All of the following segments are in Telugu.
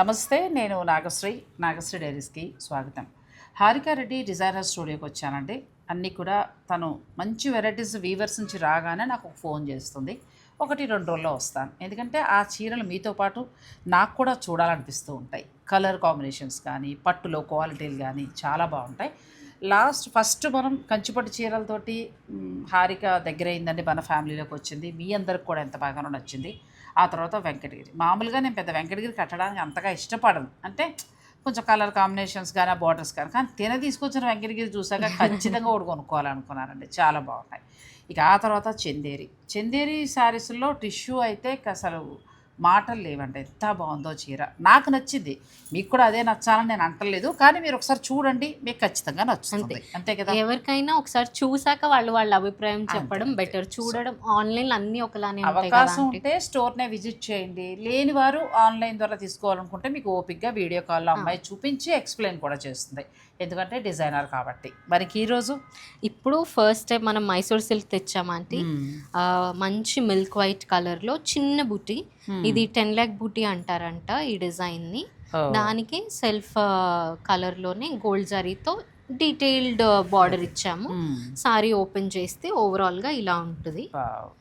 నమస్తే నేను నాగశ్రీ నాగశ్రీ డైరీస్కి స్వాగతం. హారికారెడ్డి డిజైనర్ స్టూడియోకి వచ్చానండి. అన్నీ కూడా తను మంచి వెరైటీస్ వీవర్స్ నుంచి రాగానే నాకు ఫోన్ చేస్తుంది. ఒకటి రెండు రోజుల్లో వస్తాను. ఎందుకంటే ఆ చీరలు మీతో పాటు నాకు కూడా చూడాలనిపిస్తూ ఉంటాయి. కలర్ కాంబినేషన్స్ కానీ పట్టులో క్వాలిటీలు కానీ చాలా బాగుంటాయి. లాస్ట్ ఫస్ట్ మనం కంచిపట్టు చీరలతోటి హారిక దగ్గర అయిందండి మన ఫ్యామిలీలోకి వచ్చింది. మీ అందరికి కూడా ఎంత బాగానో నచ్చింది. ఆ తర్వాత వెంకటగిరి. మామూలుగా నేను పెద్ద వెంకటగిరి కట్టడానికి అంతగా ఇష్టపడను. అంటే కొంచెం కలర్ కాంబినేషన్స్ కానీ బార్డర్స్ కానీ కానీ తిన తీసుకొచ్చిన వెంకటగిరి చూసాక ఖచ్చితంగా ఒకటి కొనుక్కోవాలనుకున్నానండి. చాలా బాగున్నాయి. ఇక ఆ తర్వాత చందేరి. చందేరి శారీస్లో టిష్యూ అయితే అసలు మాటలు లేవండి ఎంత బాగుందో చీర. నాకు నచ్చింది. మీకు కూడా అదే నచ్చాలని నేను అంటలేదు. కానీ మీరు ఒకసారి చూడండి మీకు ఖచ్చితంగా నచ్చుతుంది. అంతే. కదా? ఎవరికైనా ఒకసారి చూసాక వాళ్ళు వాళ్ళ అభిప్రాయం చెప్పడం. బెటర్ చూడడం ఆన్లైన్ అన్ని ఒకలానే అవకాశం. ఉంటే స్టోర్నే విజిట్ చేయండి. లేని వారు ఆన్లైన్ ద్వారా తీసుకోవాలనుకుంటే మీకు ఓపిక్గా వీడియో కాల్లో అమ్మాయి చూపించి ఎక్స్ప్లెయిన్ కూడా చేస్తుంది. ఎందుకంటే డిజైనర్ కాబట్టి. మరి ఈరోజు ఇప్పుడు ఫస్ట్ టైం మనం మైసూర్ సిల్క్ తెచ్చాం ఆంటీ ఆ, మంచి మిల్క్ వైట్ కలర్లో చిన్న బుటీ. ఇది టెన్ ల్యాక్ బుటీ అంటారంట ఈ డిజైన్ని దానికి సెల్ఫ్ కలర్లోనే గోల్డ్ జరీతో డీటెయిల్డ్ బార్డర్ ఇచ్చాము. సారీ ఓపెన్ చేస్తే ఓవరాల్గా ఇలా ఉంటుంది.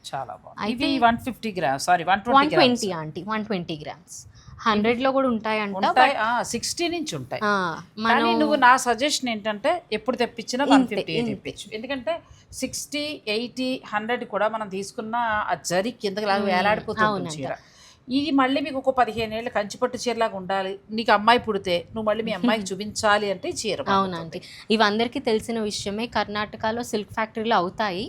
చాలా బాగుంది. One fifty grams sorry one twenty aunty one twenty grams. హండ్రెడ్లో కూడా ఉంటాయంట ఉంటాయి సిక్స్టీ నుంచి ఉంటాయి కానీ నువ్వు నా సజెషన్ ఏంటంటే ఎప్పుడు తెప్పించినా వన్ ఫిఫ్టీ. తెప్పించు ఎందుకంటే సిక్స్టీ ఎయిటీ హండ్రెడ్ కూడా మనం తీసుకున్న ఆ జరి కిందకి లాగా. వేలాడిపోతుంది. చీర ఇది మళ్ళీ మీకు ఒక పదిహేను ఏళ్ళు కంచిపట్టు చీరలాగా ఉండాలి. నీకు అమ్మాయి పుడితే నువ్వు మళ్ళీ మీ అమ్మాయికి చూపించాలి అంటే చీర అవునండి ఇవి అందరికీ తెలిసిన విషయమే కర్ణాటకలో సిల్క్ ఫ్యాక్టరీలు అవుతాయి.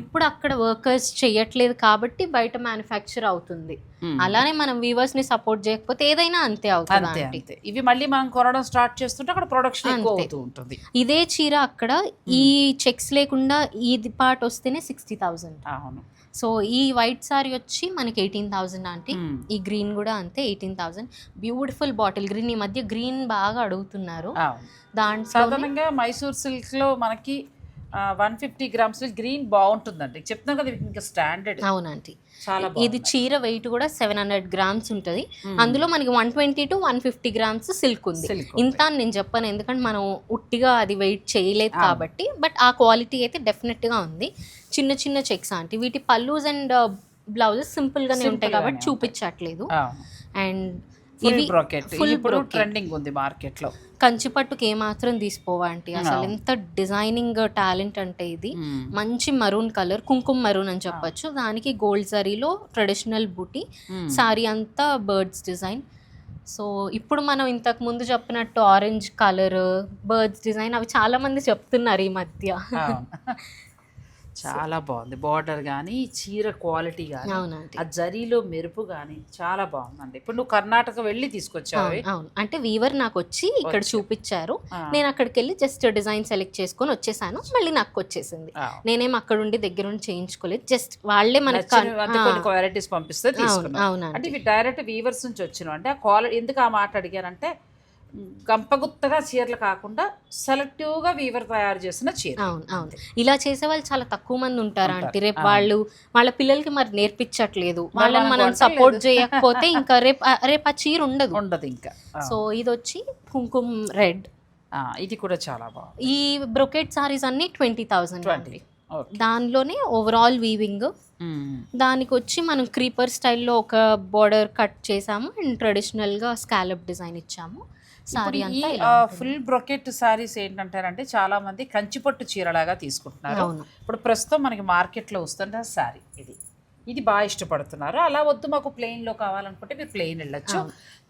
ఇప్పుడు అక్కడ వర్కర్స్ చేయట్లేదు కాబట్టి బయట మ్యానుఫ్యాక్చర్ అవుతుంది. అలానే మనం వీవర్స్ని సపోర్ట్ చేయకపోతే ఏదైనా అంతే అవుతుంది ఇవి మళ్ళీ మనం కొనడం స్టార్ట్ చేస్తుంటే అక్కడ ప్రొడక్షన్ ఉంటుంది. ఇదే చీర అక్కడ ఈ చెక్స్ లేకుండా ఈ పార్ట్ వస్తేనే సిక్స్టీ థౌసండ్ అవును. సో ఈ వైట్ సారీ వచ్చి మనకి ఎయిటీన్ థౌసండ్ ఆంటీ. మ్మ్. ఈ గ్రీన్ కూడా అంతే eighteen thousand. Beautiful bottle green ఈ మధ్య గ్రీన్ బాగా అడుగుతున్నారు. దాంట్లో మైసూర్ సిల్క్లో మనకి వన్ ఫిఫ్టీ గ్రామ్స్ గ్రీన్ బాగుంటుందండి. చెప్తున్నాను కదా ఇంకా స్టాండర్డ్ అవునంటీ చాలా ఇది చీర వెయిట్ కూడా సెవెన్ హండ్రెడ్ గ్రామ్స్ ఉంటుంది. అందులో మనకి one twenty to one fifty grams silk ఉంది. ఇంత అని నేను చెప్పాను ఎందుకంటే మనం ఉట్టిగా అది వెయిట్ చేయలేదు. కాబట్టి బట్ ఆ క్వాలిటీ అయితే డెఫినెట్గా ఉంది. చిన్న చిన్న చెక్స్ అంటే వీటి పల్లూస్ అండ్ బ్లౌజెస్ సింపుల్ గానే Simple ఉంటాయి కాబట్టి. చూపించట్లేదు. అండ్ ఇవి ఇప్పుడు brocade. ట్రెండింగ్ ఉంది మార్కెట్లో కంచి పట్టుకి ఏమాత్రం తీసుకోవా అంటే అసలు. ఎంత డిజైనింగ్ టాలెంట్ అంటే ఇది మంచి మరూన్ కలర్ కుంకుమ మరూన్ అని చెప్పొచ్చు. దానికి గోల్డ్ జరీలో ట్రెడిషనల్ బూటీ సారీ అంతా బర్డ్స్ డిజైన్ సో ఇప్పుడు మనం ఇంతకు ముందు చెప్పినట్టు ఆరెంజ్ కలర్ బర్డ్స్ డిజైన్ అవి చాలా మంది చెప్తున్నారు ఈ మధ్య. చాలా బాగుంది. బార్డర్ కానీ చీర క్వాలిటీ కానీ ఆ జరీలో మెరుపు కానీ చాలా బాగుందండి. ఇప్పుడు నువ్వు కర్ణాటక వెళ్ళి తీసుకొచ్చావు. అంటే వీవర్ నాకు వచ్చి ఇక్కడ. చూపించారు. నేను అక్కడికి వెళ్ళి జస్ట్ డిజైన్ సెలెక్ట్ చేసుకొని వచ్చేసాను. మళ్ళీ నాకు వచ్చేసింది. నేనేం అక్కడ ఉండి దగ్గర ఉండి చేయించుకోలేదు. జస్ట్ వాళ్ళే మనకి పంపిస్తే అవును అంటే డైరెక్ట్ వీవర్స్ నుంచి వచ్చినాం అంటే ఆ క్వాలిటీ ఎందుకు ఆ మాట అడిగారంటే గంపగుత్తగా చీరలు కాకుండా సెలెక్టివ్గా వీవర్ తయారు చేసిన చీర అవును అవును. ఇలా చేసే వాళ్ళు చాలా తక్కువ మంది ఉంటారు. అంటే రేపు. వాళ్ళు వాళ్ళ పిల్లలకి మరి నేర్పించట్లేదు. వాళ్ళని మనం సపోర్ట్. చేయకపోతే ఇంకా రేపు రేపు ఆ చీర ఉండదు. ఉండదు ఇంకా. సో ఇది వచ్చి కుంకుమ రెడ్. ఇది కూడా చాలా బాగుంది. ఈ బ్రొకెట్ సారీస్ అన్ని ట్వంటీ థౌసండ్ ట్వంటీ. దానిలోనే ఓవరాల్ వీవింగ్ దానికి వచ్చి మనం క్రీపర్ స్టైల్లో ఒక బార్డర్ కట్ చేసాము. అండ్ ట్రెడిషనల్గా స్కాలప్ డిజైన్ ఇచ్చాము. సారీ ఇప్పుడు ఈ. ఫుల్ బ్రొకెట్ సారీస్ ఏంటంటారంటే చాలా మంది కంచిపట్టు చీరలాగా తీసుకుంటున్నారు. ఇప్పుడు ప్రస్తుతం మనకి మార్కెట్లో వస్తున్న శారీ ఇది. ఇది బాగా ఇష్టపడుతున్నారు. అలా వద్దు మాకు ప్లెయిన్లో కావాలనుకుంటే మీరు ప్లెయిన్ వెళ్ళొచ్చు.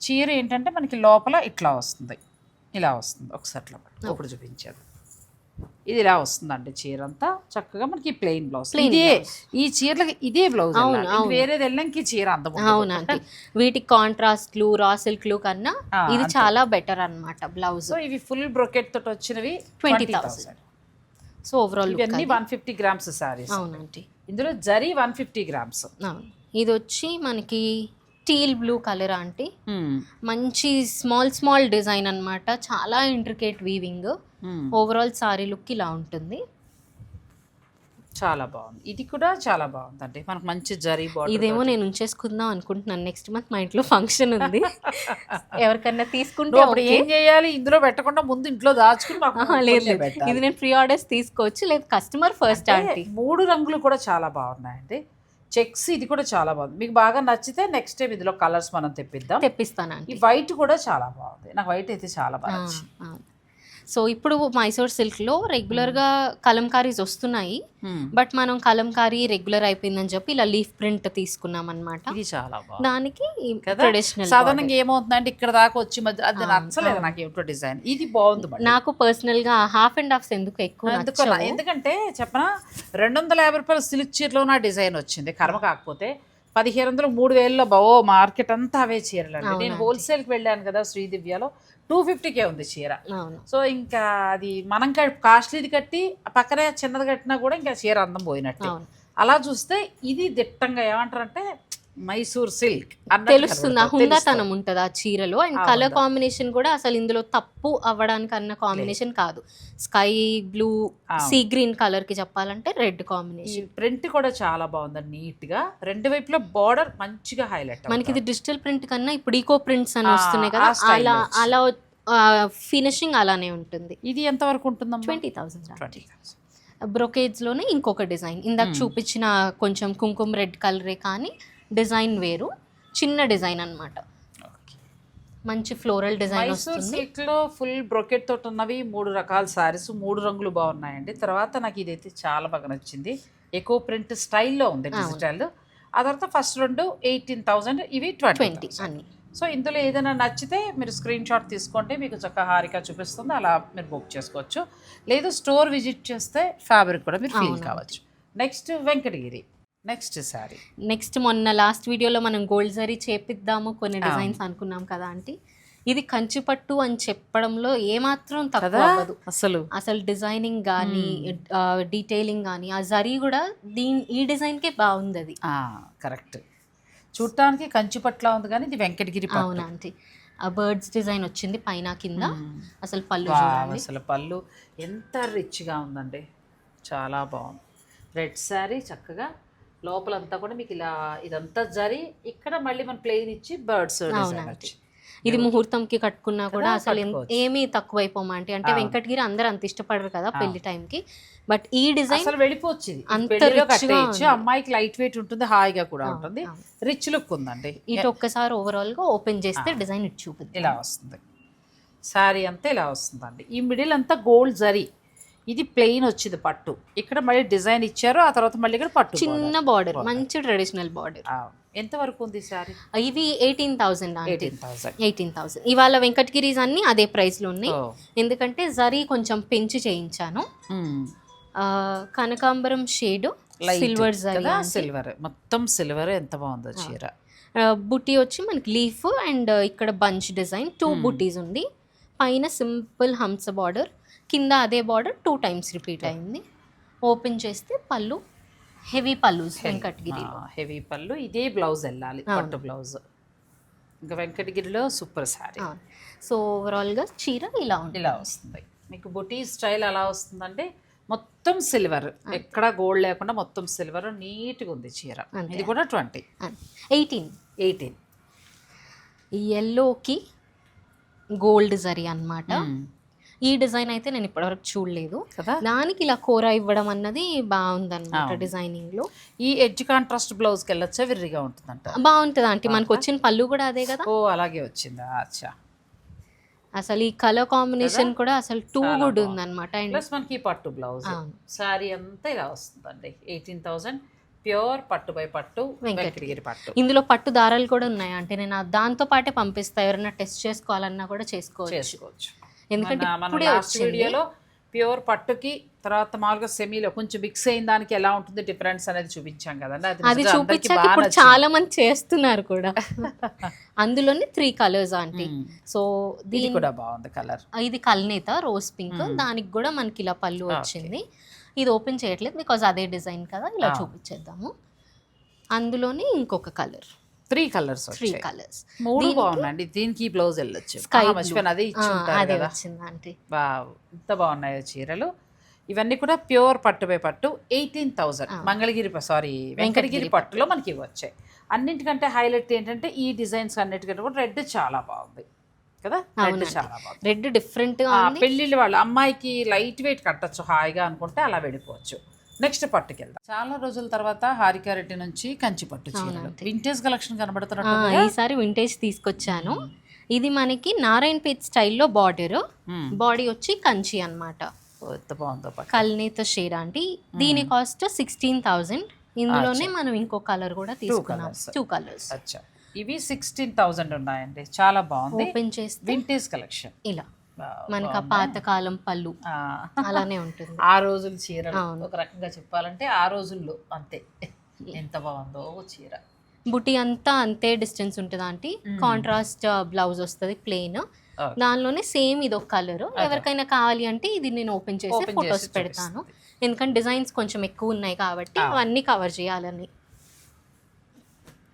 చీర ఏంటంటే మనకి లోపల ఇట్లా వస్తుంది. ఇలా వస్తుంది. ఒకసారి ఇట్లా పట్టు. ఇది ఇలా వస్తుందండి చీర అంతా చక్కగా మనకి ప్లెయిన్ బ్లౌజ్ ఇదే. ఈ చీరలకి ఇదే బ్లౌజ్. వేరేది వెళ్ళంకి చీర అందం ఉండదు. అవునండి వీటికి కాంట్రాస్ట్లు రా సిల్క్లు కన్నా ఇది అంతే. చాలా బెటర్ అన్నమాట బ్లౌజ్ ఇవి ఫుల్ బ్రొకెట్ తోటి వచ్చినవి 20,000. సో ఓవరాల్ ఇవన్నీ వన్ ఫిఫ్టీ గ్రామ్స్ సారీస్ అవునండి ఇందులో జరీ వన్ ఫిఫ్టీ గ్రామ్స్ ఇది వచ్చి మనకి టీల్ బ్లూ కలర్ అంటే మంచి స్మాల్ స్మాల్ డిజైన్ అన్నమాట. చాలా intricate weaving overall sari look ఇలా ఉంటుంది. చాలా బాగుంది. ఇది కూడా చాలా బాగుందండి. మనకు మంచి జరీ బాడీ ఇదేమో నేను ఉంచేసుకుందాం అనుకుంటున్నాను. నెక్స్ట్ మంత్ మా ఇంట్లో ఫంక్షన్ ఉంది. ఎవరికన్నా తీసుకుంటే అప్పుడు. ఏం చేయాలి? ఇందులో పెట్టకుండా ముందు ఇంట్లో దాచుకుని మాకు లేదు. ఇది నేను ప్రీ ఆర్డర్స్ తీసుకోవచ్చు. లేదు కస్టమర్ ఫస్ట్ ఆంటీ. మూడు రంగులు కూడా చాలా బాగున్నాయండి. చెక్స్ ఇది కూడా చాలా బాగుంది. మీకు బాగా నచ్చితే నెక్స్ట్ టైం ఇందులో కలర్స్ మనం తెప్పిద్దాం. తెప్పిస్తాను ఈ వైట్ కూడా చాలా బాగుంది. నాకు వైట్ అయితే చాలా బాగా నచ్చింది. సో ఇప్పుడు మైసూర్ సిల్క్లో రెగ్యులర్గా కలంకారీస్ వస్తున్నాయి Hmm. బట్ మనం కలంకారీ రెగ్యులర్ అయిపోయిందని చెప్పి ఇలా లీఫ్ ప్రింట్ తీసుకున్నాం అనమాట ఇది చాలా దానికి ట్రెడిషనల్ సాధారణంగా ఏమవుతుందంటే ఇక్కడ దాకా వచ్చి మధ్య అది నచ్చలేదు. నాకు ఏమిటో డిజైన్ ఇది బాగుంది. నాకు పర్సనల్గా హాఫ్ అండ్ హాఫ్స్ ఎందుకు ఎక్కువ. ఎందుకంటే చెప్పనా రెండు వందల యాభై రూపాయల సిల్క్ చీరలో నా డిజైన్ వచ్చింది కర్మ కాకపోతే పదిహేను వందలు మూడు వేలలో బావో మార్కెట్ అంతా అవే చీరలు అండి నేను. హోల్సేల్కి వెళ్ళాను కదా శ్రీదివ్యలో టూ ఫిఫ్టీకే ఉంది చీర. సో ఇంకా అది మనం కాస్ట్లీది కట్టి పక్కనే చిన్నది కట్టినా కూడా ఇంకా చీర అందం పోయినట్టే. అలా చూస్తే ఇది దిట్టంగా ఏమంటారంటే మైసూర్ సిల్క్ తెలుస్తుంది ఆ హుందాతనం ఉంటుంది ఆ చీరలో. And colour. కాంబినేషన్ కూడా అసలు ఇందులో తప్పు అవ్వడానికి అన్న కాంబినేషన్ కాదు. Sky blue. సీ గ్రీన్ కలర్కి చెప్పాలంటే రెడ్ కాంబినేషన్. ప్రింట్ కూడా చాలా బాగుందండి నీట్గా రెండు వైపులా బార్డర్ మంచిగా హైలైట్ మనకి ఇది డిజిటల్ ప్రింట్ కన్నా ఇప్పుడు ఈకో ప్రింట్స్ అని వస్తున్నాయి కదా అలా. అలా ఫినిషింగ్ అలానే ఉంటుంది. ఇది ఎంత వరకు ఉంటుందమ్మా? ట్వంటీ థౌసండ్ ట్వంటీ బ్రొకేజ్లోనే ఇంకొక డిజైన్. ఇందాక. చూపించిన కొంచెం కుంకుమ రెడ్ కలరే కానీ డిజైన్ వేరు చిన్న డిజైన్ అన్నమాట. మంచి ఫ్లోరల్ డిజైన్ మైసూర్ సిల్క్లో ఫుల్ బ్రొకెట్ తోటి ఉన్నవి మూడు రకాల సారీస్ మూడు రంగులు బాగున్నాయండి. తర్వాత నాకు ఇదైతే చాలా బాగా నచ్చింది. ఎకో ప్రింట్ స్టైల్లో ఉంది. డిజిటల్. ఆ తర్వాత ఫస్ట్ రెండు ఎయిటీన్ థౌసండ్ ఇవి ట్వంటీ అన్ని. సో ఇందులో ఏదైనా నచ్చితే మీరు స్క్రీన్ షాట్ తీసుకోండి మీకు చక్కగా హారిక చూపిస్తుంది అలా మీరు బుక్ చేసుకోవచ్చు. లేదు స్టోర్ విజిట్ చేస్తే ఫ్యాబ్రిక్ కూడా మీరు ఫీల్. కావచ్చు. Next Venkatagiri. Next sari next మొన్న లాస్ట్ వీడియోలో మనం గోల్డ్ జరీ చేపిద్దాము కొన్ని. డిజైన్స్ అనుకున్నాం కదా ఆంటీ. ఇది కంచిపట్టు అని చెప్పడంలో ఏమాత్రం తక్కువ అవ్వదు. అసలు. అసలు డిజైనింగ్ కానీ డీటెయిలింగ్ కానీ ఆ జరీ కూడా దీని ఈ డిజైన్కే బాగుంది అది. కరెక్ట్ చూడటానికి కంచి పట్ల ఉంది కానీ ఇది వెంకటగిరి పట్టు. అవునా ఆంటీ. ఆ బర్డ్స్ డిజైన్ వచ్చింది పైన కింద. మ్మ్. అసలు పళ్ళు అసలు పళ్ళు ఎంత రిచ్గా ఉందండి. చాలా బాగుంది. రెడ్ శారీ చక్కగా లోపలంతా కూడా మీకు ఇలా ఇదంతా జరి ఇక్కడ మళ్ళీ మన ప్లెయిన్ ఇచ్చి బర్డ్స్. ఇది ముహూర్తంకి కట్టుకున్నా కూడా అసలు. ఏమీ తక్కువైపోమా అంటే అంటే. వెంకటగిరి అందరు అంత ఇష్టపడరు కదా. పెళ్ళి టైంకి బట్ ఈ డిజైన్ అసలు వెళ్ళిపోవచ్చు అంత. అమ్మాయికి లైట్ వెయిట్ ఉంటుంది హాయిగా కూడా ఉంటుంది. రిచ్ లుక్ ఉందండి ఇటు ఒక్కసారి ఓవరాల్గా ఓపెన్ చేస్తే. డిజైన్ ఇటు చూపిద్దాం ఇలా వస్తుంది శారీ అంతా ఇలా వస్తుందండి ఈ మిడిల్ అంతా గోల్డ్ జరీ ఇది ప్లెయిన్ వచ్చింది పట్టు. ఇక్కడ మళ్ళీ డిజైన్ ఇచ్చారు ఆ తర్వాత మళ్ళీ ఇక్కడ పట్టు చిన్న. బార్డర్. మంచి ట్రెడిషనల్ బార్డర్ ఎంత వరకు ఉంది శారీ ఇది eighteen thousand eighteen thousand eighteen thousand ఇవాళ వెంకటగిరీస్ అన్ని అదే ప్రైస్లో ఉన్నాయి. ఎందుకంటే జరీ కొంచెం పెంచి చేయించాను. కనకాంబరం షేడ్ సిల్వర్ జరీ సిల్వర్ మొత్తం సిల్వర్ ఎంత బాగుందో చీర. బుట్టి వచ్చి మనకి లీఫ్ అండ్ ఇక్కడ బంచ్ డిజైన్ టూ. బుట్టీస్ ఉంది. పైన సింపుల్ హంస బార్డర్ కింద అదే బార్డర్ టూ టైమ్స్ రిపీట్ అయింది. ఓపెన్ చేస్తే పళ్ళు హెవీ పళ్ళు వెంకటగిరి హెవీ పళ్ళు ఇదే బ్లౌజ్ వెళ్ళాలి. పట్టు బ్లౌజ్ ఇంకా వెంకటగిరిలో సూపర్ శారీ సో ఓవరాల్గా చీర ఇలా ఉంటుంది. ఇలా వస్తుంది. మీకు బుటీ స్టైల్ అలా వస్తుందంటే మొత్తం సిల్వర్ ఎక్కడ గోల్డ్ లేకుండా మొత్తం సిల్వర్ నీట్గా ఉంది చీర. ఇది కూడా ట్వంటీ ఎయిటీన్ ఎయిటీన్ ఎల్లోకి గోల్డ్ జరీ అన్నమాట. ఈ డిజైన్ అయితే నేను ఇప్పటివరకు చూడలేదు. కదా? దానికి ఇలా కూర ఇవ్వడం అన్నది బాగుందన్నమాట. డిజైనింగ్లో ఈ ఎడ్జ్ కాంట్రాస్ట్ బ్లౌజ్కి వెళ్ళొచ్చా? విర్రిగా ఉంటుందంట. బాగుంటుంది ఆంటీ. మనకు వచ్చిన పళ్ళు కూడా అదే కదా? ఓ అలాగే వచ్చిందా? అచ్చా. అసలు ఈ కలర్ కాంబినేషన్ కూడా అసలు టూ గుడ్. ఉందన్నమాట. అండ్ ప్లస్ మనకి పట్టు బ్లౌజ్. శారీ అంతా ఇలా వస్తుందండి. Eighteen thousand. ప్యూర్ పట్టు బై పట్టు వెంకటగిరి. పట్టు. ఇందులో పట్టు దారాలు కూడా ఉన్నాయి అంటే నేను దాంతో పాటే పంపిస్తా. ఎవరైనా టెస్ట్ చేసుకోవాలన్నా కూడా చేసుకోవచ్చు. చేసుకోవచ్చు. ఎందుకంటే ఇప్పుడే వచ్చింది వీడియోలో ప్యూర్ పట్టుకి తర్వాత మామూలుగా సెమీలో కొంచెం మిక్స్ అయిన దానికి ఎలా ఉంటుంది డిఫరెన్స్ అనేది చూపించాం కదండి అది చూపించాక ఇప్పుడు. చాలా మంది చేస్తున్నారు కూడా అందులోనే త్రీ కలర్స్ ఆంటీ. సో దీని కూడా బాగుంది కలర్ ఇది కల్నేత రోజ్ పింక్. దానికి కూడా మనకి ఇలా పళ్ళు. వచ్చింది ఇది ఓపెన్ చేయట్లేదు బికాజ్ అదే డిజైన్ కదా ఇలా. చూపించేద్దాము అందులోనే ఇంకొక colour three colours three colours. మూడు బాగున్నాయండి. దీనికి బ్లౌజ్ వెళ్ళొచ్చు blue. మర్చిపోయాను అదే ఇచ్చి ఉంటారు అదే కదా. వచ్చింది ఆంటీ. వావ్ ఎంత బాగున్నాయో చీరలు. ఇవన్నీ కూడా ప్యూర్ పట్టు బై పట్టు ఎయిటీన్ థౌజండ్ మంగళగిరి సారీ వెంకటగిరి పట్టులో మనకి వచ్చాయి. అన్నింటికంటే హైలైట్ ఏంటంటే ఈ డిజైన్స్ అన్నిటికంటే కూడా రెడ్ చాలా బాగుంది కదా. రెడ్ చాలా బాగుంది. రెడ్ డిఫరెంట్ పెళ్ళిళ్ళు వాళ్ళు అమ్మాయికి లైట్ వెయిట్ కట్టచ్చు హాయిగా అనుకుంటే అలా వెళ్ళిపోవచ్చు. నెక్స్ట్ పట్టుకి వెళ్దాం చాలా రోజుల తర్వాత హారికా రెడ్డి నుంచి కంచి పట్టు చీరలు. వింటేజ్ కలెక్షన్ కనబడుతున్నట్టు ఈసారి వింటేజ్ తీసుకొచ్చాను. ఇది మనకి నారాయణపేట్ స్టైల్లో బార్డర్. బాడీ వచ్చి కంచి అన్నమాట. ఎంత బాగుందో పట్టు. కల్నేత షేడ్ అంటే దీని కాస్ట్ సిక్స్టీన్ థౌజండ్. ఇందులోనే మనం ఇంకో కలర్ కూడా తీసుకున్నాం. టూ కలర్స్ అచ్చా. ఇవి సిక్స్టీన్ థౌజండ్ ఉన్నాయండి. చాలా బాగుంది. ఓపెన్ చేస్తే వింటేజ్ కలెక్షన్. ఇలా. మనకి ఆ పాతకాలం పళ్ళు. అలానే ఉంటుంది. ఆ రోజుల చీరలు ఒక రకంగా చెప్పాలంటే ఆ రోజుల్లో అంతే. ఎంత బాగుందో చీర. బుటీ అంతా అంతే డిస్టెన్స్ ఉంటుంది ఆంటీ? కాంట్రాస్ట్ బ్లౌజ్ వస్తుంది ప్లెయిన్. దానిలోనే సేమ్ ఇది ఒక కలర్ ఎవరికైనా కావాలి అంటే ఇది నేను ఓపెన్ చేసి ఫొటోస్ పెడతాను. ఎందుకంటే డిజైన్స్ కొంచెం ఎక్కువ ఉన్నాయి కాబట్టి అవన్నీ కవర్ చేయాలని.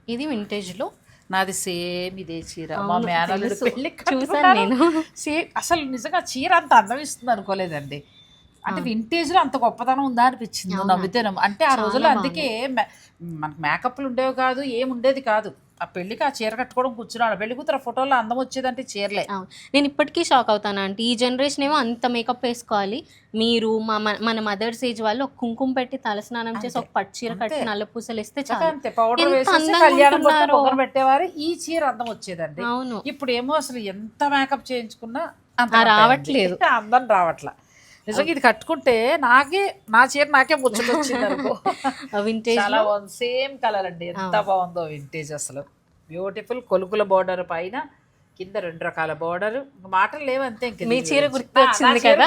ఇది vintage లో నాది సేమ్ ఇదే చీర. మా మేనల్లుడు. పెళ్ళి చూసాను నేను. సేమ్ అసలు నిజంగా చీర అంత అందం ఇస్తుంది అనుకోలేదండి. అంటే వింటేజ్లో అంత గొప్పతనం ఉందా అనిపించింది నవ్వితేనే అంటే ఆ రోజుల్లో అందుకే మనకు మేకప్లు ఉండేవి కాదు ఏం ఉండేది కాదు. ఆ పెళ్ళికి ఆ చీర కట్టుకోవడం కూర్చున్నాడు. పెళ్ళి కూతురు ఫోటోలో అందం వచ్చేదంటే చీరలే. నేను ఇప్పటికీ షాక్ అవుతాను అంటే ఈ జనరేషన్ ఏమో అంత మేకప్ వేసుకోవాలి. మీరు మా మన- మదర్స్ ఏజ్ వాళ్ళు ఒక కుంకుమ పెట్టి తలస్నానం చేసి ఒక పట్టు చీర కట్టి నల్ల పూసలు పౌడర్. పొగరు పెట్టేవారు. ఈ చీర అందం వచ్చేదండి. అవును. ఇప్పుడు ఏమో అసలు ఎంత మేకప్ చేయించుకున్నా రావట్లేదు. అందం రావట్లా. నిజంగా ఇది కట్టుకుంటే నాకే నా చీర నాకే ముచ్చట వచ్చింది అనుకో. వింటేజ్ చాలా సేమ్ కలర్ అండి ఎంత బాగుందో వింటేజ్ అసలు. బ్యూటిఫుల్ కొలుకుల బోర్డర్ పైన కింద రెండు రకాల బోర్డర్ మాటలు లేవు అంతే ఇంక మీ చీర. గుర్తు వచ్చింది కదా.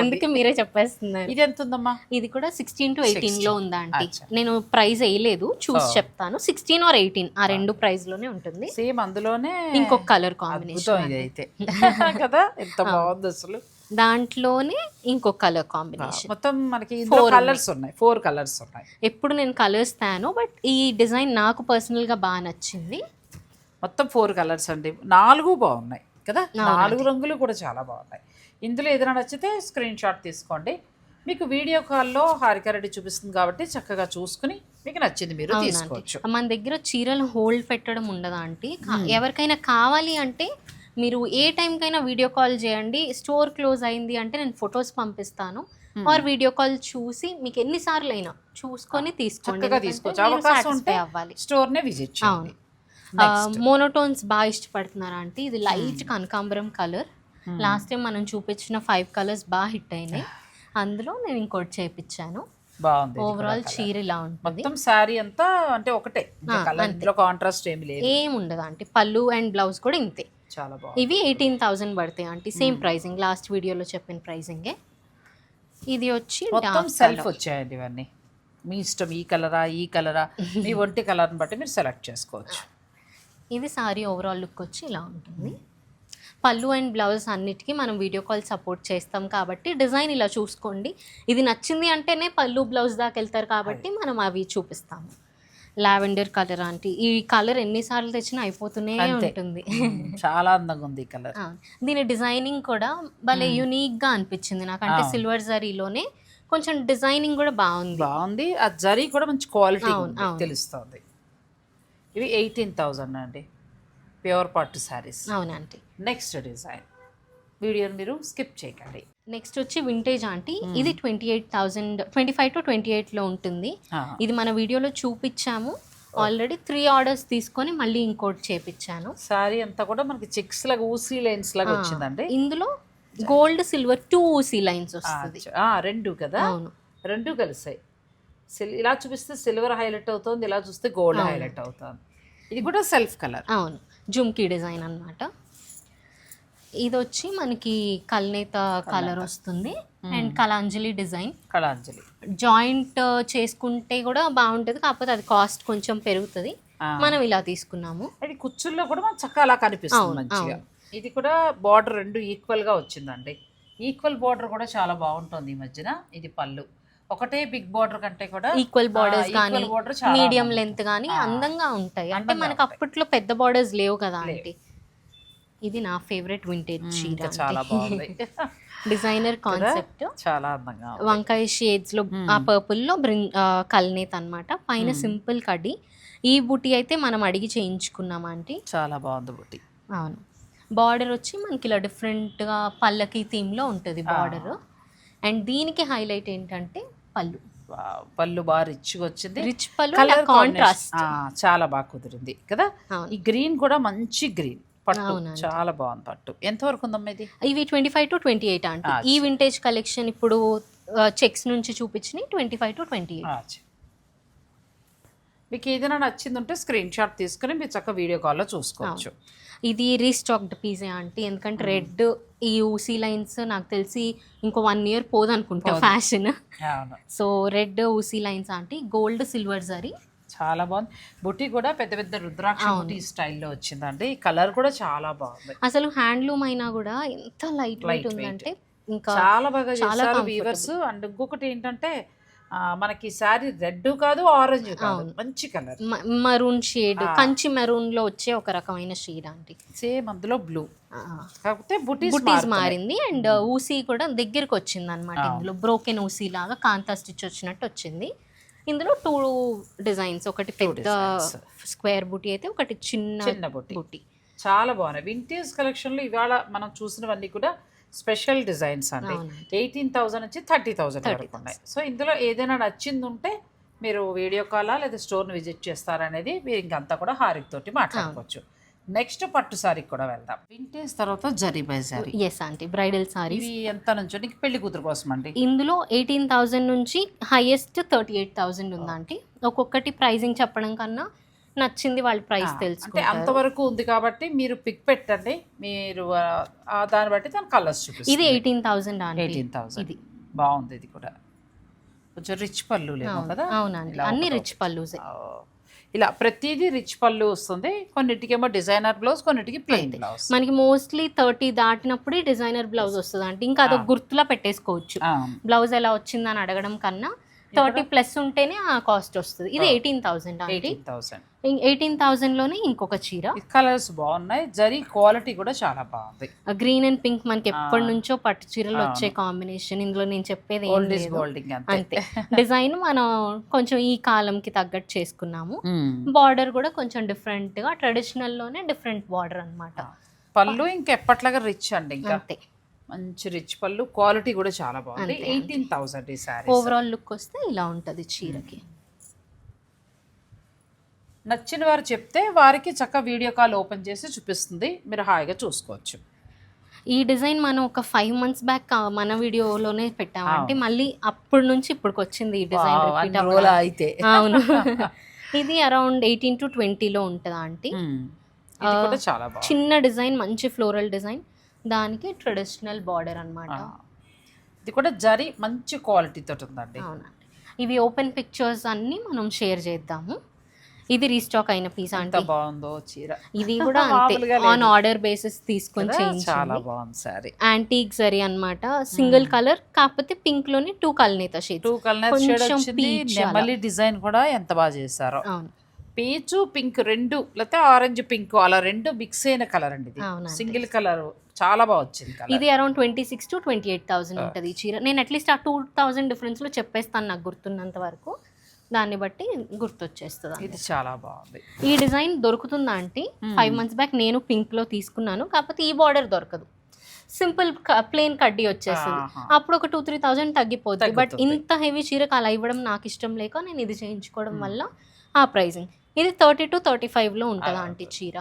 అందుకే మీరే చెప్పేస్తున్నారు. ఇది ఎంత ఉందమ్మా? ఇది కూడా సిక్స్టీన్ టు ఎయిటీన్లో ఉందా అచ్చా. నేను ప్రైస్ వేయలేదు. చూసి చెప్తాను. సిక్స్టీన్ ఆర్ ఎయిటీన్ ఆ రెండు ప్రైస్లోనే ఉంటుంది. సేమ్ అందులోనే ఇంకొక కలర్ కాంబినేషన్ అయితే. కదా? ఎంత బాగుంది అసలు. దాంట్లోనే ఇంకొక కలర్ కాంబినేషన్ మొత్తం మనకి ఇందులో కలర్స్ ఉన్నాయి. ఫోర్ కలర్స్ ఉన్నాయి. ఎప్పుడు నేను కలర్స్ తాను బట్ ఈ డిజైన్ నాకు పర్సనల్గా బాగా నచ్చింది. మొత్తం ఫోర్ కలర్స్ అండి. నాలుగు బాగున్నాయి కదా? నాలుగు రంగులు కూడా చాలా బాగున్నాయి. ఇందులో ఏదైనా నచ్చితే స్క్రీన్ షాట్ తీసుకోండి. మీకు వీడియో కాల్లో హారికారెడ్డి చూపిస్తుంది కాబట్టి చక్కగా చూసుకుని మీకు నచ్చింది మీరు తీసుకోవచ్చు. మన దగ్గర చీరలు హోల్డ్ పెట్టడం ఉండదా కా- ఎవరికైనా కావాలి అంటే మీరు ఏ టైంకైనా వీడియో కాల్ చేయండి. స్టోర్ క్లోజ్ అయింది అంటే నేను ఫొటోస్ పంపిస్తాను. ఆర్ వీడియో కాల్ చూసి మీకు ఎన్నిసార్లు అయినా చూసుకొని తీసుకోండి. తీసుకోవచ్చు. అవకాశం ఉంటే అవ్వాలి. స్టోర్నే విజిట్ చేయండి. మోనోటోన్స్ బాగా ఇష్టపడుతున్నారా అంటే ఇది లైట్ కనకాంబరం కలర్. లాస్ట్ టైం మనం చూపించిన ఫైవ్ కలర్స్ బాగా హిట్ అయినాయి. అందులో నేను ఇంకోటి చేపించాను. బాగుంది. ఇది కూడా ఓవరాల్. చీర ఇలా ఉంటుంది. మొత్తం శారీ అంతా అంటే ఒకటే. ఇందులో కాంట్రాస్ట్ ఏమి లేదు. ఉండదు అంటే పళ్ళు అండ్ బ్లౌజ్ కూడా ఇంతే. చాలా బాగుంది. ఇవి ఎయిటీన్ థౌజండ్ పడతాయి అంటే సేమ్ ప్రైసింగ్ లాస్ట్ వీడియోలో చెప్పిన ప్రైసింగే ఇది వచ్చి మొత్తం సెల్ఫ్. వచ్చాయండి ఇవన్నీ. మీ ఇష్టం ఈ కలరా ఈ కలరా మీ ఒంటి కలర్ని బట్టి మీరు సెలెక్ట్ చేసుకోవచ్చు. ఇది సారీ ఓవరాల్ లుక్ వచ్చి ఇలా ఉంటుంది. పళ్ళు అండ్ బ్లౌజ్ అన్నిటికీ మనం వీడియో కాల్ సపోర్ట్ చేస్తాం కాబట్టి డిజైన్ ఇలా చూసుకోండి. ఇది నచ్చింది అంటేనే పళ్ళు బ్లౌజ్ దాకా వెళ్తారు కాబట్టి మనం అవి చూపిస్తాము. లావెండర్ కలర్ అంటే ఈ కలర్ ఎన్నిసార్లు తెచ్చినా అయిపోతూనే ఉంటుంది. చాలా అందంగా ఉంది ఈ కలర్. ఆ, దీని డిజైనింగ్ కూడా భలే యూనిక్గా అనిపించింది నాకు అంటే సిల్వర్ జరీలోనే. కొంచెం డిజైనింగ్ కూడా బాగుంది. బాగుంది. ఆ జరీ కూడా మంచి క్వాలిటీ అవును, అవును. తెలుస్తుంది. ఇవి ఎయిటీన్ థౌజండ్ అండి. ప్యూర్ పట్టు శారీస్. అవునంటీ next design. వీడియోని మీరు స్కిప్ చేయకండి. నెక్స్ట్ వచ్చి వింటేజ్ ఆంటీ. ఇది twenty eight thousand twenty five to twenty ఎయిట్లో ఉంటుంది ఇది మన వీడియోలో చూపించాము. ఆల్రెడీ త్రీ ఆర్డర్స్ తీసుకొని మళ్ళీ ఇంకోటి చేపించాను. శారీ అంతా కూడా మనకి చెక్స్ లాగా ఊసీ లైన్స్ లాగా వచ్చిందండి. ఇందులో గోల్డ్ సిల్వర్ టూ ఊసీ లైన్స్ వస్తుంది. రెండు కదా? అవును. రెండు కలిసాయి. సిల్ ఇలా చూపిస్తే సిల్వర్ హైలైట్ అవుతుంది ఇలా చూస్తే గోల్డ్ హైలైట్ అవుతుంది. ఇది కూడా సెల్ఫ్ కలర్ అవును. జుమ్కీ డిజైన్ అన్నమాట. ఇది వచ్చి మనకి కల్నేత కలర్ వస్తుంది. And Kalanjali design. Kalanjali. Joint చేసుకుంటే కూడా బాగుంటుంది కాకపోతే అది కాస్ట్ కొంచెం పెరుగుతుంది. మనం ఇలా తీసుకున్నాము. అది కుచ్చుల్లో కూడా మనకు చక్కగా అలా కనిపిస్తుంది ఇది కూడా బార్డర్ రెండు ఈక్వల్గా వచ్చిందండి. ఈక్వల్ బార్డర్ కూడా చాలా బాగుంటుంది ఈ మధ్యన. ఇది పళ్ళు. ఒకటే బిగ్ బార్డర్ కంటే కూడా ఈక్వల్ బార్డర్స్ కానీ మీడియం. లెంత్ కానీ అందంగా ఉంటాయి. అంటే మనకు అప్పట్లో పెద్ద బార్డర్స్ లేవు కదా అంటే ఇది నా ఫేవరెట్ వింటేజ్ చీర చాలా బాగుంది. Designer concept. చాలా అందంగా. వంకాయ షేడ్స్లో ఆ పర్పుల్లో బ్రిన్ కల్నేత్ అన్నమాట. పైన సింపుల్ కడ్డీ. ఈ బుటీ అయితే మనం అడిగి చేయించుకున్నాం ఆంటీ. చాలా బాగుంది బుట్టి. అవును. బార్డర్ వచ్చి మనకి ఇలా డిఫరెంట్గా పల్లకి థీమ్లో ఉంటుంది బార్డర్ అండ్ దీనికి హైలైట్ ఏంటంటే పళ్ళు. పళ్ళు బాగా రిచ్గా వచ్చింది. రిచ్ పళ్ళు కాంట్రాస్ట్ చాలా బాగా కుదిరింది కదా. ఈ గ్రీన్ కూడా మంచి గ్రీన్ పట్టు. చాలా బాగుంది పట్టు. ఎంతవరకు ఉందమ్మా ఇది? ఇవి twenty five to twenty eight అంటే ఈ వింటేజ్ కలెక్షన్ ఇప్పుడు చెక్స్ నుంచి చూపించినాయి twenty five to twenty eight. మీకు ఏదైనా నచ్చింది ఉంటే స్క్రీన్ షాట్ తీసుకుని మీరు చక్కగా వీడియో కాల్లో చూసుకోవచ్చు. ఇది రీస్టాక్డ్ పీజే అంటే ఎందుకంటే రెడ్ ఈ ఊసీ లైన్స్ నాకు తెలిసి ఇంకో వన్ ఇయర్ పోదనుకుంటా ఫ్యాషన్ సో రెడ్ ఊసీ లైన్స్ అంటే గోల్డ్ సిల్వర్ జరీ చాలా బాగుంది. బుట్టి కూడా పెద్ద పెద్ద రుద్రాక్ష బుట్టి స్టైల్లో వచ్చిందండి. కలర్ కూడా చాలా బాగుంది. అసలు హ్యాండ్లూమ్ అయినా కూడా ఎంత లైట్ వెయిట్ ఉందంటే ఇంకా చాలా బాగా చాలా చేశారు. వీవర్స్ అండ్ ఇంకొకటి ఏంటంటే మనకి శారీ రెడ్ కాదు ఆరెంజ్ కాదు. మంచి కలర్. మరూన్ షేడ్ కంచి మెరూన్లో వచ్చే ఒక రకమైన షేడ్ ఆంటీ సేమ్ అందులో బ్లూ కాకపోతే బుటీస్ బుటీస్ మారింది. అండ్ ఊసీ కూడా దగ్గరికి వచ్చింది అనమాట ఇందులో. బ్రోకెన్ ఊసీ లాగా కాంతా స్టిచ్ వచ్చినట్టు వచ్చింది. ఇందులో టూ డిజైన్స్ ఒకటి పెద్ద స్క్వేర్ బుటీ అయితే ఒకటి చిన్న చిన్న బుట్టి బుటీ. చాలా బాగున్నాయి. వింటేజ్ కలెక్షన్లో ఇవాళ మనం చూసినవన్నీ కూడా స్పెషల్ డిజైన్స్ అండి. ఎయిటీన్ థౌసండ్ నుంచి థర్టీ థౌసండ్ వరకు ఉన్నాయి. సో ఇందులో ఏదైనా నచ్చింది ఉంటే మీరు వీడియో కాలా లేదా స్టోర్ని విజిట్ చేస్తారనేది మీరు ఇంకంతా కూడా హారిక్ తోటి మాట్లాడుకోవచ్చు నెక్స్ట్ పట్టు సారీకి కూడా వెళ్దాం. వింటేజ్ తర్వాత zari by sorry yes aunty bridal sari ఇవి ఎంత నుంచో? నీకు పెళ్ళి కూతురు కోసం అండి. ఇందులో ఎయిటీన్ థౌజండ్ నుంచి హైయెస్ట్ థర్టీ ఎయిట్ థౌజండ్ ఉందంటే ఒక్కొక్కటి ప్రైజింగ్ చెప్పడం కన్నా నచ్చింది వాళ్ళ ప్రైస్ అంటే తెలుసుకుంటారు. అంతవరకు ఉంది కాబట్టి మీరు పిక్ పెట్టండి. మీరు ఆ, దాన్ని బట్టి దాని కలర్స్ చూపిస్తుంది. ఇది ఎయిటీన్ థౌజండ్ అండి ఎయిటీన్ థౌసండ్ ఇది. బాగుంది ఇది కూడా. కొంచెం రిచ్ పళ్ళు లేవు కదా? అవునండి ఇలా అన్ని ఒకటి రిచ్ పల్లూసే ఆ, ఇలా ప్రతిదీ రిచ్ పళ్ళు వస్తుంది. కొన్నిటికేమో డిజైనర్ బ్లౌజ్ కొన్నిటికి ప్లెయిన్ బ్లౌజ్ మనకి మోస్ట్లీ థర్టీ దాటినప్పుడే డిజైనర్ బ్లౌజ్ వస్తుంది అంటే ఇంకా అదొక గుర్తులా పెట్టేసుకోవచ్చు. బ్లౌజ్ ఎలా వచ్చిందని అడగడం కన్నా థర్టీ ప్లస్ ఉంటేనే ఆ కాస్ట్ వస్తుంది. ఇది eighteen thousand eighteen thousand. Eighteen థౌసండ్లోనే ఇంకొక చీర. కలర్స్ బాగున్నాయి. జరీ క్వాలిటీ కూడా చాలా బాగుంది. గ్రీన్ అండ్ పింక్ మనకి ఎప్పటి నుంచో పట్టు చీరలు వచ్చే కాంబినేషన్. ఇందులో నేను చెప్పేది అంతే. డిజైన్ మనం కొంచెం ఈ కాలంకి తగ్గట్టు చేసుకున్నాము. బార్డర్ కూడా కొంచెం డిఫరెంట్గా ట్రెడిషనల్లోనే డిఫరెంట్ బార్డర్ అన్నమాట. పళ్ళు ఇంకా ఎప్పట్లాగా రిచ్ అండి ఇంకా. అంతే. మంచి రిచ్ పళ్ళు క్వాలిటీ కూడా చాలా బాగుంది. ఎయిటీన్ థౌసండ్ ఈ సారీ ఓవరాల్ లుక్ వస్తే ఇలా ఉంటది చీరకి. నచ్చిన వారు చెప్తే వారికి చక్క వీడియో కాల్ ఓపెన్ చేసి చూపిస్తుంది. మీరు హాయిగా చూసుకోవచ్చు. ఈ డిజైన్ మనం ఒక ఫైవ్ మంత్స్ బ్యాక్ మన వీడియోలోనే పెట్టాము అంటే మళ్ళీ అప్పటి నుంచి ఇప్పటికి వచ్చింది ఈ డిజైన్ అయితే. అవును. ఇది అరౌండ్ ఎయిటీన్ టు ట్వంటీలో ఉంటుందా ఆంటీ? చిన్న డిజైన్ మంచి ఫ్లోరల్ డిజైన్. దానికి ట్రెడిషనల్ బార్డర్ అన్నమాట. ఇది కూడా జరీ మంచి క్వాలిటీ తోటి ఉందండి. అవునండి. ఇవి ఓపెన్ పిక్చర్స్ అన్ని మనం షేర్ చేద్దాము. ఇది రీస్టాక్ అయిన పీస్ అంటే బాగుందో చీర. ఇది కూడా అంతే. ఆన్ ఆర్డర్ బేసిస్ తీసుకొని చాలా బాగుంది సారీ యాంటీక్ జరీ అన్నమాట. సింగిల్ కలర్ కాకపోతే పింక్లోని టూ కల్నేత టూ షేడ్ peach నెమలి డిజైన్ కూడా ఎంత బాగా చేశారో. అవును. పీచ్ పింక్ రెండు లేకపోతే ఆరెంజ్ పింక్ అలా రెండు మిక్స్ అయిన కలర్ అండి ఇది. సింగిల్ కలర్ చాలా బాగా వచ్చింది ఇది around twenty six to twenty eight thousand ఉంటుంది ఈ చీర. నేను అట్లీస్ట్ ఆ టూ థౌసండ్ డిఫరెన్స్లో చెప్పేస్తాను నాకు గుర్తున్నంత వరకు. దాన్ని బట్టి గుర్తొచ్చేస్తుంది ఇది చాలా బాగుంది. ఈ డిజైన్ దొరుకుతుందా అంటే ఫైవ్ మంత్స్ బ్యాక్ నేను పింక్లో తీసుకున్నాను. కాకపోతే ఈ బార్డర్ దొరకదు. సింపుల్ ప్లేన్ కడ్డీ వచ్చేస్తుంది. ఆహా. అప్పుడు ఒక టూ త్రీ థౌజండ్ తగ్గిపోతుంది బట్. ఇంత హెవీ చీరకు అలా ఇవ్వడం నాకు ఇష్టం లేక నేను ఇది చేయించుకోవడం వల్ల ఆ ప్రైజింగ్ ఇది థర్టీ టు థర్టీ ఫైవ్లో ఉంటుందా ఆంటీ చీర?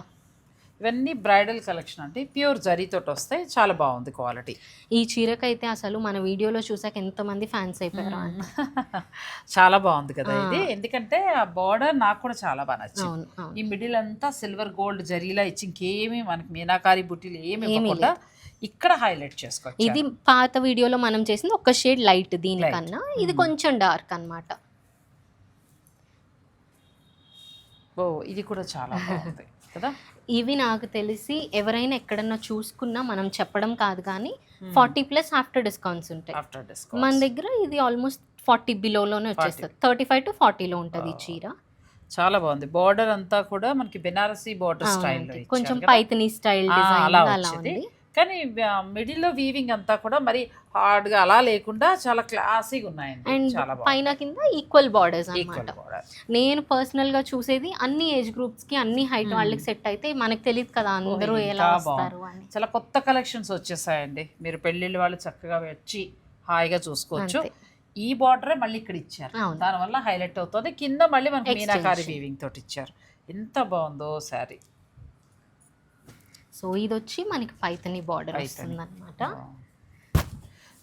ఇవన్నీ బ్రైడల్ కలెక్షన్ అంటే ప్యూర్ జరీతోటి వస్తాయి చాలా బాగుంది క్వాలిటీ. ఈ చీరకైతే అసలు మన వీడియోలో చూసాక ఎంతమంది ఫ్యాన్స్ అయిపోయారు చాలా బాగుంది కదా ఇది. ఎందుకంటే ఆ బార్డర్ నాకు కూడా చాలా బాగా నచ్చింది. ఈ మిడిల్ అంతా సిల్వర్ గోల్డ్ జరీలా ఇచ్చి ఇంకేమీ మనకి మీనాకారి బుట్టీలు ఏమి ఇవ్వకుండా ఇక్కడ హైలైట్ చేసుకోవచ్చు ఇది పాత వీడియోలో మనం చేసింది ఒక షేడ్ లైట్ దీనికన్నా. ఇది కొంచెం డార్క్ అన్నమాట. ఓ ఇది కూడా చాలా బాగుంది. కదా? ఇవి నాకు తెలిసి ఎవరైనా ఎక్కడన్నా చూసుకున్నా మనం చెప్పడం కాదు కానీ ఫార్టీ ప్లస్ ఆఫ్టర్ డిస్కౌంట్స్ ఉంటాయి. ఆఫ్టర్ డిస్కౌంట్ మన దగ్గర ఇది ఆల్మోస్ట్ ఫార్టీ బిలోలోనే వచ్చేస్తుంది. థర్టీ ఫైవ్ టు ఫార్టీలో ఉంటుంది ఈ చీర. చాలా బాగుంది. బార్డర్ అంతా కూడా మనకి బెనారసీ బార్డర్ స్టైల్. కొంచెం పైతని స్టైల్ డిజైన్ అలా ఉంది. కానీ మిడిల్లో వీవింగ్ అంతా కూడా మరి హార్డ్గా అలా లేకుండా చాలా క్లాసీగా ఉన్నాయండి. అండ్ పైన కింద ఈక్వల్ బార్డర్స్ బార్డర్ నేను పర్సనల్గా చూసేది అన్ని ఏజ్ గ్రూప్స్కి అన్ని హైట్ Hmm. వాళ్ళకి సెట్ అయితే మనకు తెలియదు కదా అందరూ ఎలా. వస్తారు అని. చాలా కొత్త కలెక్షన్స్ వచ్చేసాయండి. మీరు పెళ్ళిళ్ళు వాళ్ళు చక్కగా వచ్చి హాయిగా చూసుకోవచ్చు. ఈ బార్డరే మళ్ళీ ఇక్కడ ఇచ్చారు. దానివల్ల హైలైట్ అవుతుంది. కింద మళ్ళీ మనకి మీనాకారి. వీవింగ్ తోటి ఇచ్చారు. ఎంత బాగుందో శారీ. సో ఇది వచ్చి మనకి పైతని బార్డర్. వస్తుంది అనమాట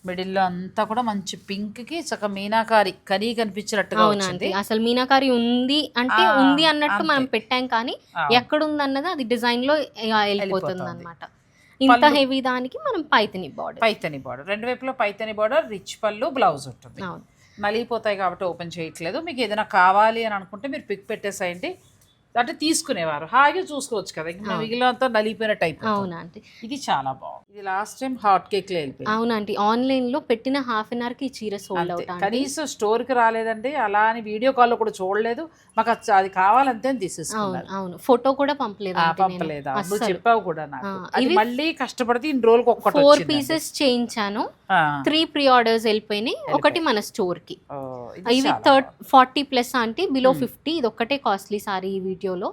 మిడిల్లో అంతా కూడా మంచి పింక్కి చక్క మీనాకారి కనీ కనిపించినట్టుగా అవునండి. వచ్చింది. అసలు మీనాకారి ఉంది అంటే ఉంది అన్నట్టు. మనం పెట్టాం కానీ ఎక్కడ ఉంది అన్నది అది డిజైన్లో వెళ్ళిపోతుంది. అనమాట ఇంత హెవీ దానికి మనం పైతని బార్డర్ పైతని బార్డర్ రెండు వైపులో పైతని బార్డర్ రిచ్ పళ్ళు బ్లౌజ్ ఉంటుంది. అవును. నలిగిపోతాయి కాబట్టి ఓపెన్ చేయట్లేదు. మీకు ఏదైనా కావాలి అని అనుకుంటే మీరు పిక్ పెట్టేసేయండి. అంటే తీసుకునేవారు. హాయిగా చూసుకోవచ్చు కదా. ఇంకా మిగిలినంతా నలిగిపోయిన టైప్ అవునా ఆంటీ ఇది చాలా బాగుంది. ఇది లాస్ట్ టైం హాట్ కేక్లో వెళ్ళిపోయింది. అవునంటీ ఆన్లైన్లో పెట్టిన హాఫ్ అన్ అవర్కి ఈ చీర సోల్డ్ ఆంటీ కనీసం స్టోర్కి రాలేదండి. అలా అని వీడియో కాల్లో కూడా చూడలేదు. మాకు అది కావాలంతే తీసేసుకున్నారు. అవును ఫోటో కూడా పంపలేదు. పంపలేదా. నువ్వు. చెప్పావు కూడా నాకు. అది మళ్ళీ కష్టపడితే ఇన్ని రోజులకు ఒక్కటి ఫోర్. పీసెస్ చేయించాను. త్రీ ప్రీ ఆర్డర్స్ వెళ్ళిపోయినాయి. ఒకటి మన స్టోర్కి. ఇవి థర్డ్. ఫార్టీ ప్లస్ అంటే? బిలో ఫిఫ్టీ ఇది ఒక్కటే కాస్ట్లీ సారీ ఈ వీడియోలో.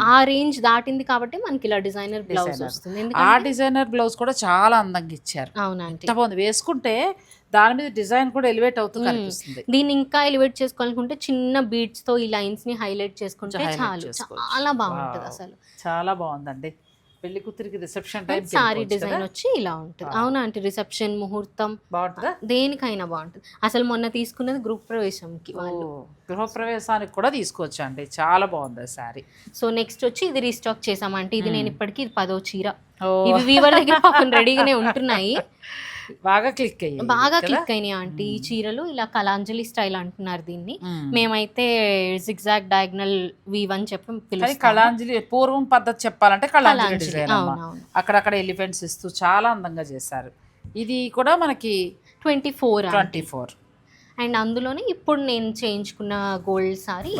ఆ రేంజ్ దాటింది కాబట్టి మనకి ఇలా డిజైనర్. బ్లౌజ్. వస్తుంది. ఆ డిజైనర్ బ్లౌజ్ కూడా చాలా అందంగా ఇచ్చారు. అవునండి బాగుంది. వేసుకుంటే దాని మీద డిజైన్ కూడా ఎలివేట్ అవుతూ మ్మ్. కనిపిస్తుంది. దీన్ని ఇంకా ఎలివేట్ చేసుకోవాలనుకుంటే చిన్న బీడ్స్తో ఈ లైన్స్ని హైలైట్ చేసుకుంటే చాలు. బాగుంటది. అసలు. చాలా బాగుందండి. పెళ్ళి కూతురికి రిసెప్షన్ టైం సారీ డిజైన్ వచ్చి ఇలా ఉంటుంది. అవునా అంటే రిసెప్షన్ ముహూర్తం బాగుంటుందా? దేనికైనా బాగుంటుంది. అసలు మొన్న తీసుకున్నది గ్రూప్ ప్రవేశంకి వాళ్ళు. ఓ, గృహప్రవేశానికి కూడా తీసుకోవచ్చు అండి చాలా బాగుంది శారీ సో నెక్స్ట్ వచ్చి ఇది రీస్టాక్ చేసామంటే ఇది నేను ఇప్పటికి ఇది పదో చీర. ఇవి వీవర్ దగ్గర రెడీగానే ఉంటున్నాయి. బాగా క్లిక్ అయ్యి బాగా క్లిక్ అయినాయి ఆంటీ. ఈ చీరలు ఇలా కలాంజలి స్టైల్ అంటున్నారు దీన్ని. మేమైతే జిగ్జాగ్ డయాగ్నల్ వీవ్ అని చెప్పి కళాంజలి పూర్వం పద్ధతి చెప్పాలంటే కళాంజలి డిజైన్. అక్కడక్కడ ఎలిఫెంట్స్ ఇస్తూ చాలా అందంగా చేశారు. ఇది కూడా మనకి twenty four twenty four. And అందులోనే ఇప్పుడు నేను చేయించుకున్న గోల్డ్ సారీ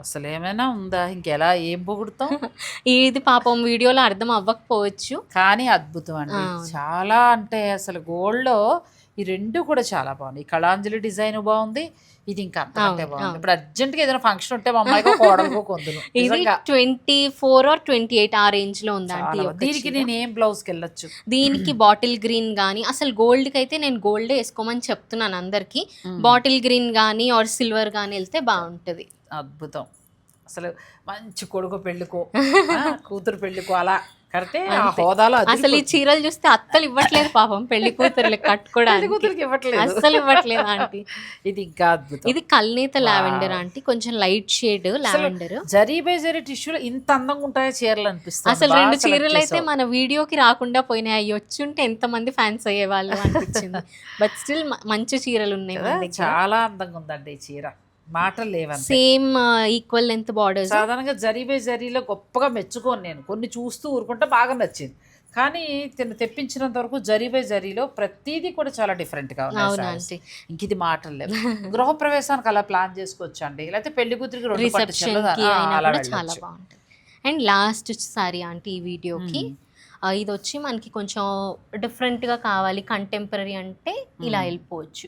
అసలు ఏమైనా ఉందా? ఇంకెలా ఏం పొగుడుతాం? ఇది పాపం వీడియోలో అర్థం అవ్వకపోవచ్చు. కానీ అద్భుతం అండి. చాలా అంటే అసలు gold లో ఈ రెండు కూడా చాలా బాగుంది కళాంజలి డిజైన్ బాగుంది ఇది ఇంకా అంతకంటే బాగుంది. ఇప్పుడు అర్జెంట్గా ఏదైనా ఫంక్షన్ ఉంటే మా అమ్మాయికి కోడలకు ఇది twenty four or twenty eight ఆ రేంజ్లో ఉంది చాలా ఆంటీ బాగుంది. దీనికి నేను ఏం బ్లౌజ్కి వెళ్ళొచ్చు. దీనికి బాటిల్ గ్రీన్ గానీ అసలు గోల్డ్కి అయితే నేను గోల్డ్ వేసుకోమని చెప్తున్నాను అందరికి. బాటిల్ గ్రీన్ గానీ ఆర్ సిల్వర్ గానీ వెళ్తే బాగుంటది. అద్భుతం. అసలు మంచి కొడుకు పెళ్ళికో కూతురు పెళ్ళికో అలా కరెక్టే ఆ అంతే. హోదాలో అసలు ఈ. చీరలు చూస్తే అత్తలు ఇవ్వట్లేదు పాపం పెళ్ళి కూతురు కట్టుకోవడానికి. కూతురికి ఇవ్వట్లేదు. అస్సలు ఇవ్వట్లేదు ఆంటీ. ఇది ఇంకా అద్భుతం. ఇది కల్నేత లావెండర్ ఆంటీ. కొంచెం light shade lavender. Zari by zari టిష్యూలో ఇంత అందంగా ఉంటాయో చీరలు అనిపిస్తుంది. అసలు రెండు చీరలు అయితే. మన వీడియోకి రాకుండా పోయినాయి. అవి వచ్చుంటే ఎంత మంది ఫ్యాన్స్ అయ్యేవాళ్ళు అనిపించింది. బట్ స్టిల్ మంచి చీరలు ఉన్నాయి చాలా అందంగా ఉందండి ఈ చీర. మాటలు లేవంతే. సేమ్ ఈక్వల్ లెంత్ బార్డర్స్ సాధారణంగా జరీ బై జరీలో గొప్పగా మెచ్చుకోను నేను. కొన్ని చూస్తూ ఊరుకుంటే బాగా నచ్చింది. కానీ తిను తెప్పించినంత వరకు జరీ బై జరీలో ప్రతిదీ కూడా చాలా different గా ఉన్నాయి అవునా sarees. ఆంటీ. ఇంక ఇది మాటలు లేవు. గృహప్రవేశానికి అలా ప్లాన్ చేసుకోవచ్చు అండి లేకపోతే పెళ్ళి కూతురికి చాలా. బాగుంటుంది అండ్ లాస్ట్ సారీ ఆంటీ ఈ వీడియోకి ఇది వచ్చి మనకి కొంచెం different గా కావాలి. కంటెంపరీ అంటే ఇలా వెళ్ళిపోవచ్చు.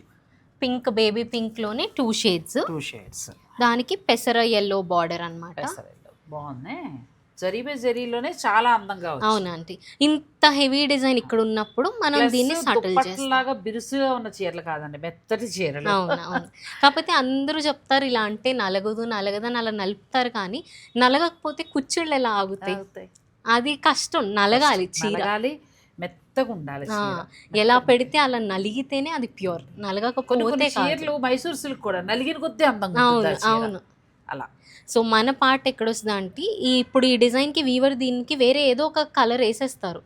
పింక్ బేబీ పింక్లోనే టూ షేడ్స్ టూ షేడ్స్ దానికి పెసర ఎల్లో బార్డర్ అన్నమాట. బాగుంది. జరీ బై జరీలోనే చాలా అందంగా వచ్చింది. అవునంటీ ఇంత హెవీ డిజైన్ ఇక్కడ ఉన్నప్పుడు మనం దీన్ని సటిల్ చేస్తాం. బిరుసుగా ఉన్న చీరలు కాదండి మెత్తటి చీరలు. అవును అవును. కాకపోతే అందరూ చెప్తారు ఇలా అంటే నలగదు నలగదని అలా నలుపుతారు కానీ నలగకపోతే కుచ్చుళ్ళు ఎలా ఆగుతాయి. అది కష్టం నలగాలి చీర. నలగాలి మెత్తగా ఉండాలి ఎలా పెడితే అలా నలిగితేనే అది ప్యూర్. నలగకపోతే. చీరలు మైసూర్ సిల్క్ కూడా నలిగిన కొద్దీ అందంగా అవును అలా. సో మన పార్ట్ ఎక్కడొస్తుంది అంటే ఈ ఇప్పుడు ఈ డిజైన్కి వీవర్ దీనికి వేరే ఏదో ఒక కలర్ వేసేస్తారు.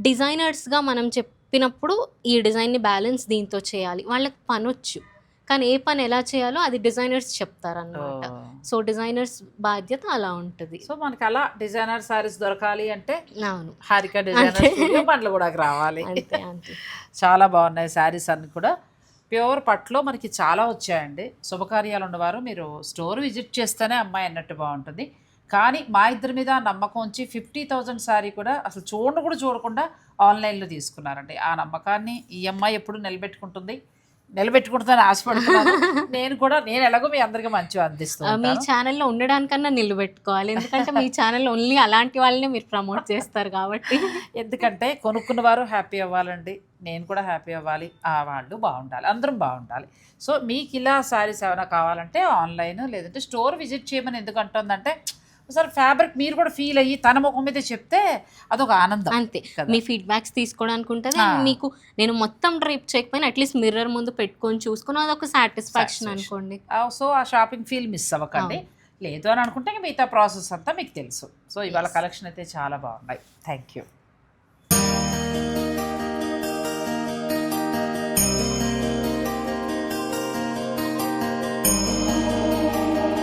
డిజైనర్స్గా మనం చెప్పినప్పుడు ఈ డిజైన్ని బ్యాలెన్స్ దీంతో చేయాలి. వాళ్ళకి పనొచ్చు. కానీ ఏ పని ఎలా చేయాలో అది డిజైనర్స్ చెప్తారు అన్నమాట సో డిజైనర్స్ బాధ్యత అలా ఉంటుంది. సో మనకి అలా డిజైనర్ సారీస్ దొరకాలి అంటే అవును. హారిక డిజైనర్ బండ్లు కూడా రావాలి. చాలా బాగున్నాయి శారీస్ అన్ని కూడా. ప్యూర్ పట్లో మనకి చాలా వచ్చాయండి. శుభకార్యాలు ఉన్నవారు మీరు స్టోర్ విజిట్ చేస్తేనే అమ్మాయి అన్నట్టు బాగుంటుంది. కానీ మా ఇద్దరి మీద నమ్మకం ఉంచి ఫిఫ్టీ థౌజండ్ సారీ కూడా అసలు చూడను కూడా చూడకుండా ఆన్లైన్లో తీసుకున్నారండి. ఆ నమ్మకాన్ని ఈ అమ్మాయి ఎప్పుడు నిలబెట్టుకుంటుంది. నిలబెట్టుకుంటుందని ఆశపడుతున్నాను. నేను కూడా నేను ఎలాగో మీ అందరికీ మంచిగా అందిస్తూ ఆ, మీ. ఛానల్లో ఉండడానికన్నా నిలబెట్టుకోవాలి. ఎందుకంటే మీ ఛానల్ ఓన్లీ అలాంటి వాళ్ళనే మీరు ప్రమోట్ చేస్తారు కాబట్టి. ఎందుకంటే కొనుక్కున్న వారు హ్యాపీ అవ్వాలండి. నేను కూడా హ్యాపీ అవ్వాలి. ఆ వాళ్ళు బాగుండాలి. అందరం బాగుండాలి. సో మీకు ఇలా శారీస్ ఏమైనా కావాలంటే ఆన్లైన్ లేదంటే స్టోర్ విజిట్ చేయమని ఎందుకు అంటుందంటే ఒకసారి ఫ్యాబ్రిక్ మీరు కూడా ఫీల్ అయ్యి తన ముఖం మీద చెప్తే అదొక ఆనందం అంతే. మీ ఫీడ్బ్యాక్స్ తీసుకోవడానికి ఉంటుంది. మీకు నేను మొత్తం డ్రైప్ చేయకపోయినా అట్లీస్ట్ మిర్రర్ ముందు పెట్టుకొని చూసుకుని అదొక సాటిస్ఫాక్షన్. అనుకోండి. సో ఆ షాపింగ్ ఫీల్ మిస్ అవ్వకండి. లేదు అని అనుకుంటే మిగతా ప్రాసెస్ అంతా మీకు తెలుసు. సో ఇవాళ కలెక్షన్ అయితే చాలా బాగున్నాయి. Thank you